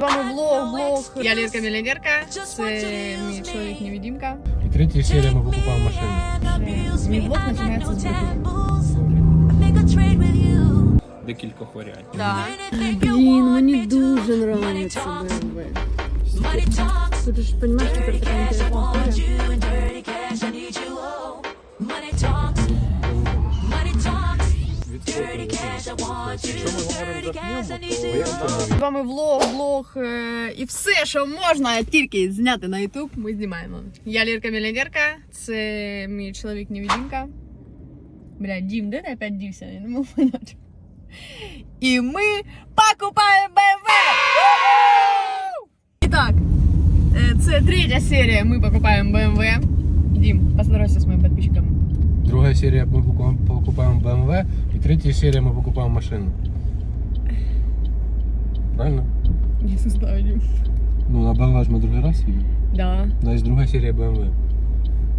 Вами влог, блог. Я Лірка Мільйонерка. Це мій чоловік невидимка. И третя серія ми покупаємо машину. Мій влог починається з. Декількох варіантів. Да. Блін, мені дуже нравиться BMW. Тут ж розумієш, тепер така інтересна З вами влог, блог е, і все, що можна тільки зняти на YouTube, ми знімаємо. Я Лірка Мільйонерка, це мій чоловік невидимка. Бля, Дім, де ти опять дівся? Я не можу поняти. І ми покупаємо BMW! І так, е, це третя серія, ми покупаємо BMW. Дім, поздоровайся з моїм підписчиком. Другая серия мы покупаем, покупаем BMW. И третья серия мы покупаем машину. Правильно? Я не знаю, Дім. Ну, на BMW ж мы другой раз едем. Да. Да, есть другая серия BMW.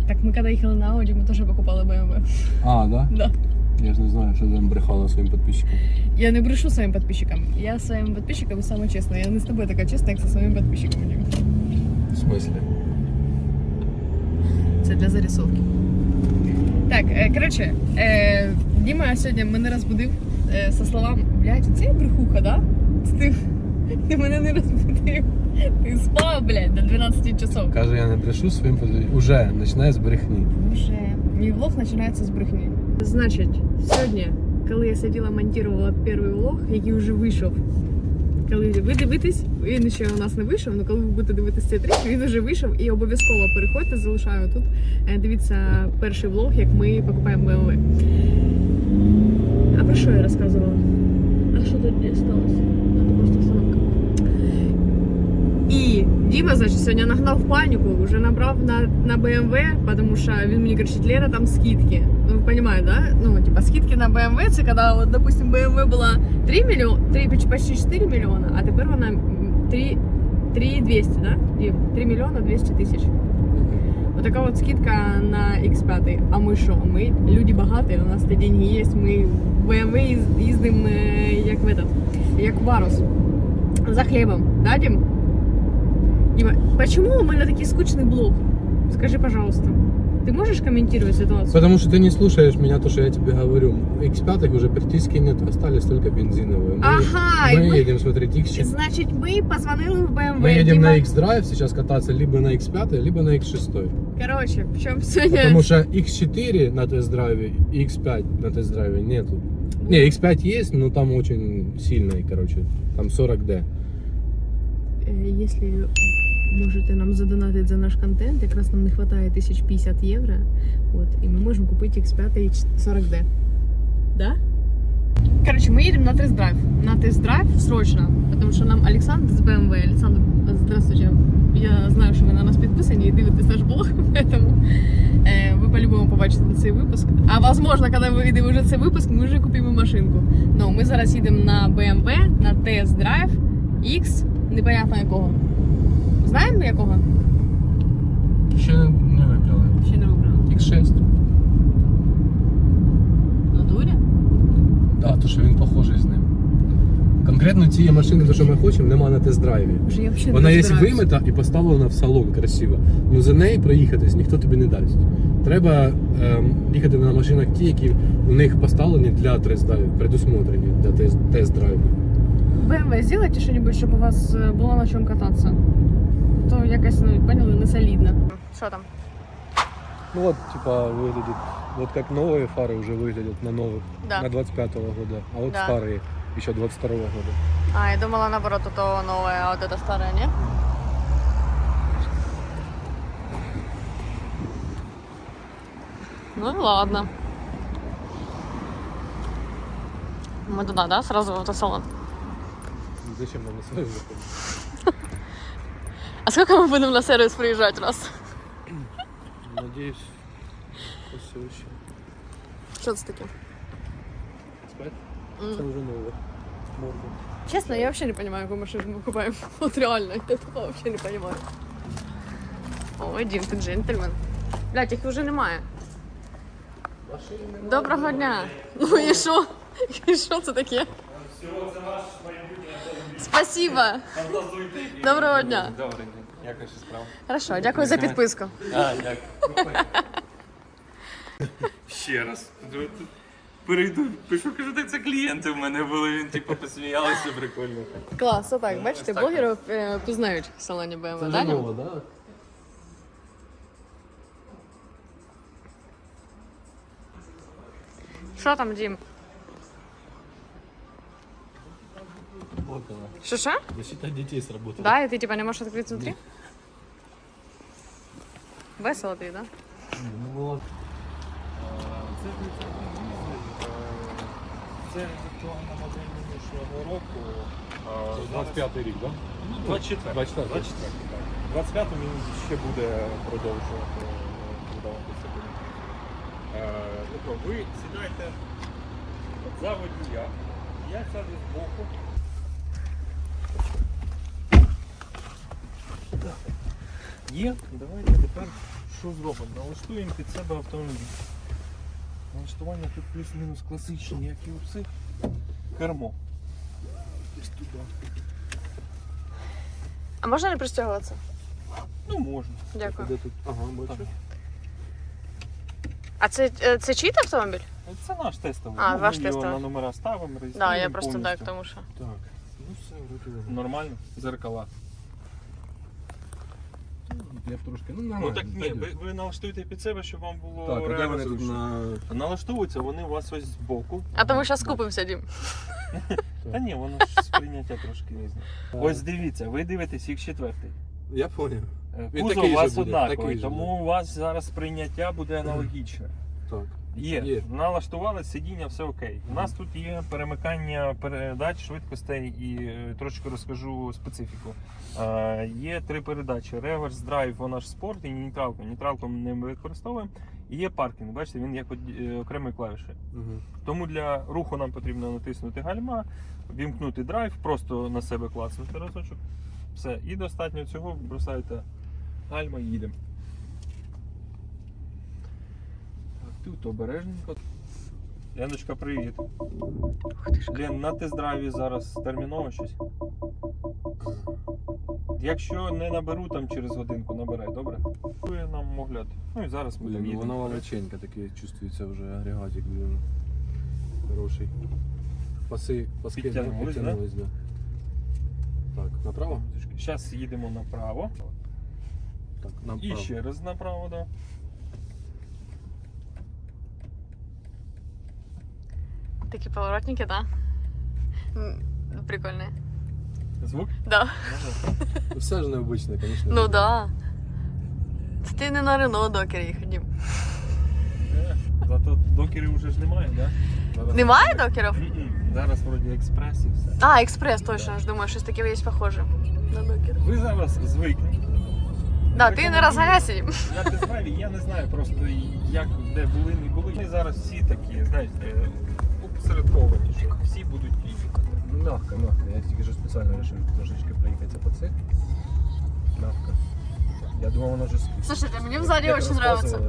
Так ми коли їхали на Audi, ми теж покупали BMW. А, да? Да. Я ж не знаю, що там брехала своїм підписчикам. Я не брешу своим подписчикам. Я своим подписчикам самая честная. Я не с тобой такая честная, як со своими подписчиками. Дім. В смысле? Це для зарисовки. Так, е, коротше, е, Діма сьогодні мене розбудив е, со словами, блядь, це я брехуха, да? Ти, ти мене не розбудив. Ти спав, блядь, до 12 часов. Каже, я не брешу своїм підписчикам. Уже, починає з брехні. Вже. Мій влог починається з брехні. Значить, сьогодні, коли я сиділа, монтувала перший влог, який вже вийшов. Коли ви дивитесь, він ще у нас не вийшов, але коли ви будете дивитися цей трек, він вже вийшов і обов'язково переходьте, залишаю тут. Е, Дивіться перший влог, як ми покупаємо BMW. А про що я розказувала? А що тут сталося? Це просто остановка. І Діма, значить, сьогодні нагнав паніку, вже набрав на, на BMW, тому що він мені кричить, Лера, там скидки. Ну, ви розумієте, да? Ну, типа, скидки на BMW, це коли, от, допустим, BMW була 3 мільйони, 3, почти 4 мільйони, а тепер вона м, 3, 3 200, да? Дім? 3 мільйони 200 тисяч. Вот такая вот скидка на X5. А мы что? Мы люди богатые, у нас то деньги есть, мы в BMW їз- їздимо е, як в этот, як Варус. За хлебом, да, Дим? Дима, почему у меня такой скучный блог? Скажи, пожалуйста. Ты можешь комментировать ситуацию? Потому что ты не слушаешь меня, то, что я тебе говорю. X5 уже практически нет, остались только бензиновые. Мы, Ага, мы мы- едем смотреть X4. Значит, мы позвонили в BMW. Мы едем Дима. на X-Drive сейчас кататься либо на X5, либо на X6. Короче, в чем сегодня... Потому что X4 на тест-драйве и X5 на тест-драйве нету. Не, X5 есть, но там очень сильный, короче. Там 40D. Е, Если можете нам задонатить за наш контент, якраз нам не вистачає 1050 євро. От, і ми можемо купити X5 і 40D. Да? Короче, мы едем на тест-драйв. На тест-драйв срочно, потому что нам Александр з BMW. Александр, здравствуйте. Я знаю, що ви на нас підписані і дивитесь наш блог, поэтому е, ви по-любому побачите цей випуск. А возможно, коли ви вийде вже цей випуск, ми вже купимо машинку. Ну, ми зараз їдемо на BMW, на тест-драйв X, непонятно якого. Знаємо якого? Ще не вибрали. Ще не вибрали. X6. Натурі? Да, то що він похожий з ним. Конкретно цієї машини, то що ми хочемо, нема на тест-драйві. Вже я взагалі Вона не є вимита і поставлена в салон красиво. Ну за неї проїхатись ніхто тобі не дасть. Треба ем, їхати на машинах ті, які у них поставлені для тест-драйвів, предусмотрені для тест- тест-драйву. BMW, сделайте что-нибудь, щоб у вас е, було на чому кататися То якось, ну, поняли, не солідно. Що там? Ну вот, типа, выглядит, вот как новые фары уже выглядят на новых, Да. на 25-го года, а вот Да. старые еще 22-го года. А, я думала, наоборот, то новое, а вот это старое, не? Ну и ладно. Мы туда, да, сразу в автосалон? Зачем нам на свою заходить? А сколько мы будем на сервис приезжать раз? Надеюсь, все еще. Что это таки? Спать? М. Это уже новое. Морда. Честно, я вообще не понимаю, какую машину мы покупаем. Вот реально, я тупо вообще не понимаю. Ой, Дім, ти джентльмен. Блять, їх вже немає. Доброго дня. Ну і що? І що це таке? Спасибо. Доброго дня. Добре, як ваші справи? Хорошо, дякую за підписку. А, дякую. Ще раз. Перейду, пишу, кажу, так це клієнти в мене були, він типу посміялися прикольно. Клас, отак, бачите, так. блогерів е, пізнають в салоні BMW, Це вже ново, да? Що там, Дім? Що що? Защита детей сработала. Да, і ти типа не можеш відкрити внутрі? Весело тобі, да? Ну, вот. Це актуальна модель минулого року. 25-й рік, да? 24. 24. 24, 25-му він ще буде продовжувати продаватися. Ну, ви сідайте за водія. Я сяду збоку. Є, давайте тепер що зробимо? Налаштуємо під себе автомобіль. Налаштування тут плюс-мінус класичні, як і у всіх. Кермо. Десь туди. А можна не пристягуватися? Ну можна. Дякую. Де тут? Ага, бачу. А це, е, це чийт автомобіль? Це наш тестовий. А, Ну, ваш ми його тестовий. на номера ставимо, Так, реєструємо. да, я просто повністю. так, тому що. Так. Ну все, вроде воно. Нормально, зеркала. Я б трошки, ну Ну так ні, ви, ви налаштуєте під себе, щоб вам було Так, а де реально вони тут зручно. на... Налаштовуються вони у вас ось збоку. А то ми зараз купимося, Дім. Та ні, воно ж сприйняття трошки різне. Ось дивіться, ви дивитесь їх четвертий. Я понял. Е, Він Кузов такий у же вас буде, однаковий, такий же тому у вас зараз сприйняття буде аналогічне. Так. Є. Є. Налаштували сидіння, все окей. У нас тут є перемикання передач, швидкостей і е, трошки розкажу специфіку. Е, є три передачі: реверс, драйв, вона ж спорт і нейтралку. Нейтралку ми не використовуємо. І є паркінг. Бачите, він як е, клавіші. Угу. Тому для руху нам потрібно натиснути гальма, вімкнути драйв, просто на себе клацнути разочок. Все. І достатньо цього бросаєте гальма і їдемо. Так, тут обережненько. Яночка, привіт. Лен, на тест-драйві зараз терміново щось. Якщо не наберу там через годинку, набирай, добре? Чує нам огляд. Ну і зараз ми Блін, ну їдемо. вона величенька, такий чувствується вже агрегатик, блін. Хороший. Паси, паски Підтягнулись, да? підтягнулись, да? Так, направо? Зараз їдемо направо. Так, І ще раз направо, да. Такі поворотники, да? Прикольні. Звук? Да. Ну, Все ж необычне, звісно. Ну да. Це ти не на Рено докері їх, Зато докерів вже ж немає, да? Зараз... Немає докерів? Зараз вроді експрес і все. А, експрес, точно, ж думаю, щось таке є похоже на докер. Ви зараз звикнете. Да, ти не розганяйся, Дім. На тест-драйві я не знаю просто як, де були, не були. Ми зараз всі такі, знаєте, опосередковані, що всі будуть їхати. Ну, мягко, мягко. Я тільки що спеціально вирішив трошечки проїхатися по цих. Мягко. Я думав, воно вже Слушайте, мені взаді дуже нравится.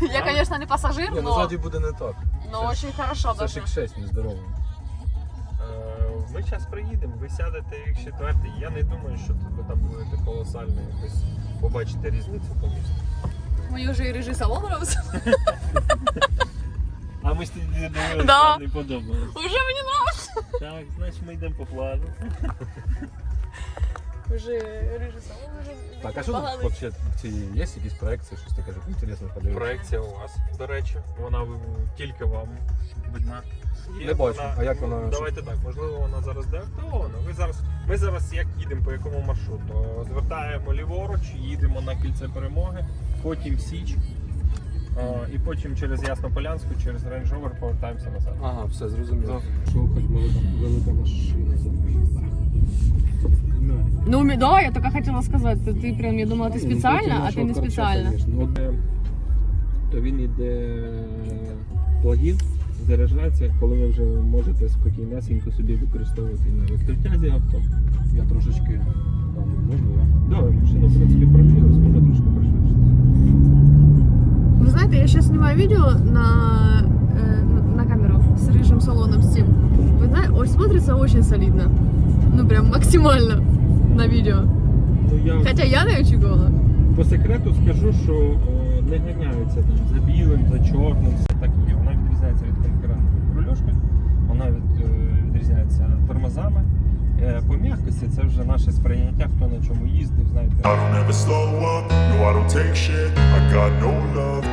Я, конечно, не пассажир, Ні, ну но, ззаді буде не так. но очень хорошо Це даже. ж X6 нездоровий. Е, Ми зараз приїдемо, ви сядете в їх четвертий. Я не думаю, що тут ви там будете колосально якось побачите різницю по місту. Мені вже і режий салон. А ми ж тоді дивилися, Да. не подобалось. Уже мені нравится. Так, значить ми йдемо по плану. Уже режий салон, уже Так, а що тут взагалі? Ці є якісь проекції, щось таке інтересне подивитися? Проекція у вас, до речі, вона в- тільки вам видна. Є Не бачу. А як вона- Давайте так, можливо, вона зараз деактивована. Ви зараз, ми зараз як їдемо по якому маршруту? Звертаємо ліворуч, їдемо на кільце перемоги, потім Січ, і потім через Яснополянську, через Range Rover повертаємося назад. Ага, все зрозуміло. Зрозуміло. Що хоч велика, велика машина. Ну, ми- да, я только хотела сказать, ты, ты прям, я думала, ты специально, а ты не специально. От, е, то він іде плагін, заряджається, коли ви вже можете спокійнесенько собі використовувати на електротязі авто. Я трошечки там можна, Да, машина, в принципі, працює. Вы знаете, я сейчас снимаю видео на, э, на, на камеру с рыжим салоном с тем. Вы знаете, ой, смотрится очень солидно. Ну прям максимально на відео. Ну, я Хоча я не очікувала. по секрету скажу, що е, не ганяються там за білим, за чорним, все так є. Вона відрізняється від конкурентної рульошки, вона від, е, відрізняється тормозами. Е, По м'якості це вже наше сприйняття, хто на чому їздив, знаєте. I don't ever slow up, no I don't take shit I got no love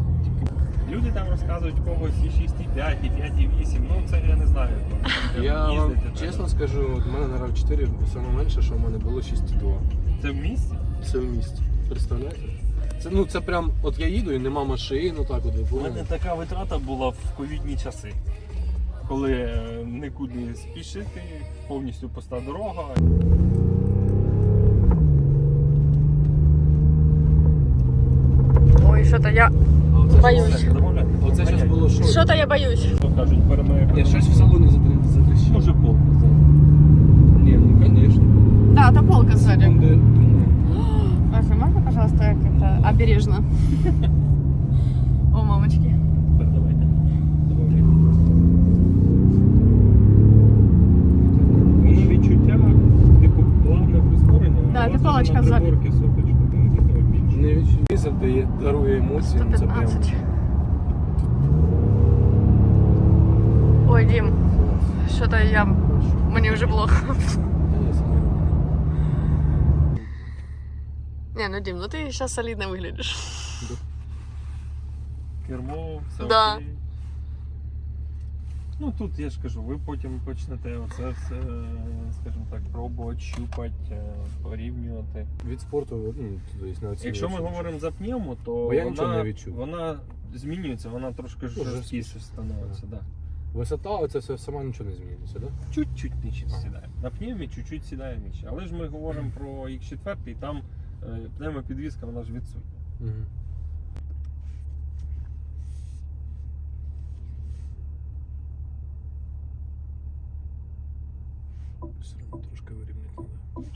Люди там розказують когось і 6,5, і 5,8, ну це я не знаю. Там Я вам їздити, так. чесно скажу, от у мене на rav 4 саме менше, що в мене було 6,2. Це в місті? Це в місті. Представляєте? Це, ну, це прям, от я їду і нема машин, отак от ви У мене поняли? така витрата була в ковідні часи, коли е, нікуди спішити, повністю пуста дорога. Ой, що то я. А оце Боюсь. щось- Замовляйте. Оце зараз було що? Що то я боюсь. Що кажуть, перемир'я. Ні, щось в салоні задр- затріщало. Може пол. Ні, ну звісно. Да, та полка сзади. Секунди, думаю. Маша, можно, пожалуйста, как-то обережно? О, мамочки. Передавайте. Воно відчуття, типу, плавне прискорення. Да, а у ти вас Відчувся, дає, дарує емоції, ну це прям 115. Ой, Дім, що то я... Мені вже плохо. Не, ну Дім, ну ти зараз солідно виглядиш. Кермо, все Да. Ну тут я ж кажу, ви потім почнете оце все, скажімо так, пробувати, щупати, е, порівнювати. Від спорту, ну, не оцінюється. Якщо ми говоримо за пневму, то Бо я нічого вона, не відчув. вона змінюється, вона трошки жорсткіше. жорсткіше становиться. Да. Висота, оце все сама нічого не змінюється, так? Да? Чуть-чуть нижче Ага. сідає. На пневмі чуть-чуть сідає нижче. Але ж ми говоримо про X4, і там е, пневмопідвізка, вона ж відсутня. Угу.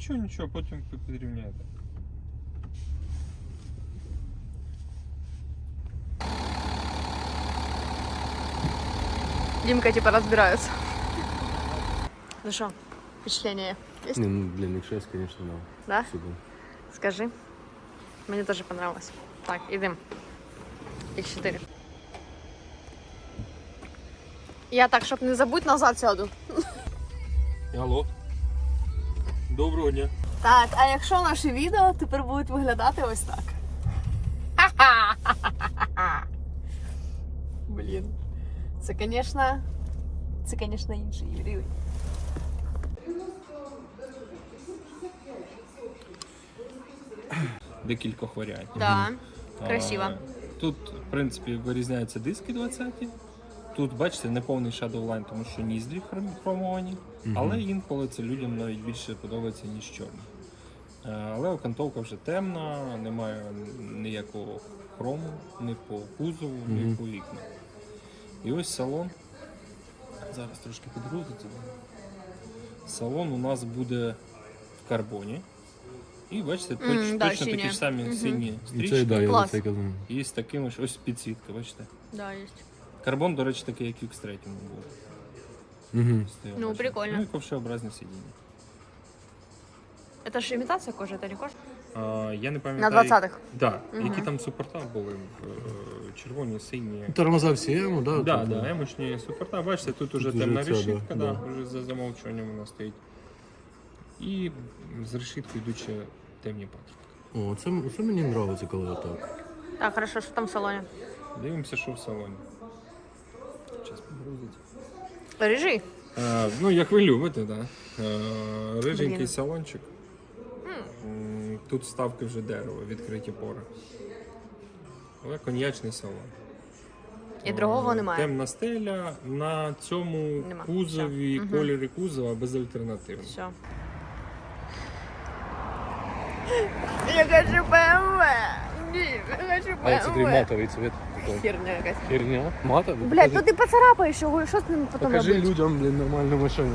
Нічого, нічого, потім ви підрівняєте. Дімка типа розбирається. Ну що, впечатлення є? Не, ну, блін, X6, звісно, да. Да? Супер. Скажи. Мені теж понравилось. Так, ідем. X4. Я так, щоб не забудь, назад сяду. Алло. Доброго дня. Так, а якщо наші відео тепер будуть виглядати ось так. Блін. Це, звісно, це, звісно, інший рівень. Декількох варіантів. Да, красиво. Тут, в принципі, вирізняються диски 20 Тут, бачите, не повний Shadowline, тому що ніздрі хром- хромовані, але інколи це людям навіть більше подобається, ніж чорні. Е, Але окантовка вже темна, немає ніякого хрому ні по кузову, ні Мгм. по вікнах. І ось салон. Зараз трошки підгрузиться. Салон у нас буде в карбоні. І бачите, точ, да, точно такі ж самі Мгм. сині І стрічки. це, да, я Клас. це. І з такими ж ось підсвітка, бачите. Да, є. Карбон, до речі, такий, як в X3 був. Угу. Стояв, Ну, прикольно. Ну і ковшеобразне сидіння. Це ж імітація кожи, це не кожа? А, я не На пам'ятаю. 20-х. Да. Мгм. Які там супорта були? Е, Червоні, сині. Тормоза всі ему, да? Да, тут, да, емочні супорта. Бачите, тут уже уже темна ця, решітка, да, да, да. вже за замовчуванням вона стоїть. І з решіткою йдуть ще темні патрубки. О, це, це мені подобається, коли отак. Так, хорошо, що там в салоні? Дивимося, що в салоні. Підгрузить. Рижий? Е, ну, як ви любите, так. Да. Е, риженький Блін. салончик. М, Тут вставки вже дерево, відкриті пори. Але коньячний салон. І другого Е, немає. Темна стеля. На цьому Нема. кузові, Все. Мгм. кольорі кузова безальтернативно. Все. Я хочу БМВ. Я хочу А як це твій матовий цвет? такий? Херня якась. Херня? Матовий? Блядь, Покажи- то ти поцарапаєш його, що з ним потім Покажи робити? людям, блін, нормальну машину.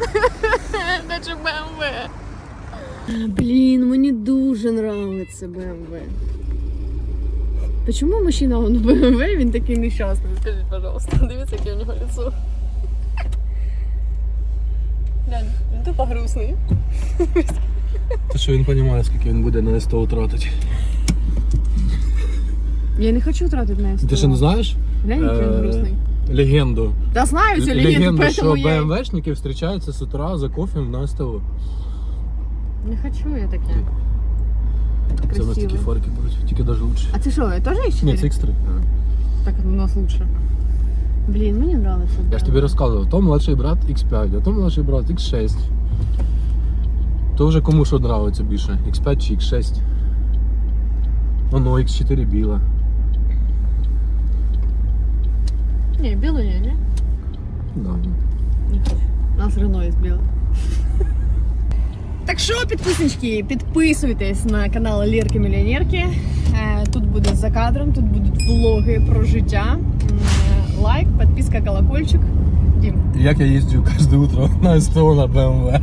Хочу БМВ. Блін, мені дуже нравиться BMW. Почему мужчина он в BMW, він такий нещасний? Скажіть, пожалуйста, дивіться, яке у нього лицо. Глянь, він тупо грустний. Те, що він розуміє, скільки він буде на СТО тратити. Я не хочу тратити на СТО. Ти ще не знаєш Глянь, який він Е, грустний. легенду? Та знаю цю легенду, Легенду, що поэтому я... БМВшники зустрічаються з утра за кофем на СТО. Не хочу я таке. Це у нас такі Красивий. фарки будуть, тільки навіть лучше. А це що, теж X4? Ні, це X3. Так у нас лучше. Блін, мені нравится. Я ж тобі розказував, то младший брат X5, а то младший брат X6. То вже кому що нравиться більше, X5 чи X6. Воно X4 біла. Ні, білий ні, ні. Да. У нас Рено є біле. Так що, підписнички, підписуйтесь на канал Лірки Мільйонерки. Е, Тут буде за кадром, тут будуть влоги про життя. Лайк, підписка, колокольчик. Дім. Як я їздю кожне утро на СТО на BMW.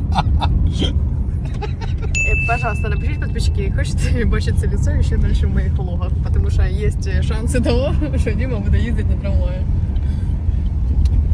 Е, Пожалуйста, напишіть подписчики, хочете бачити лицо ще далі в моїх влогах, тому що є шанси того, що Діма буде їздити на трамваї.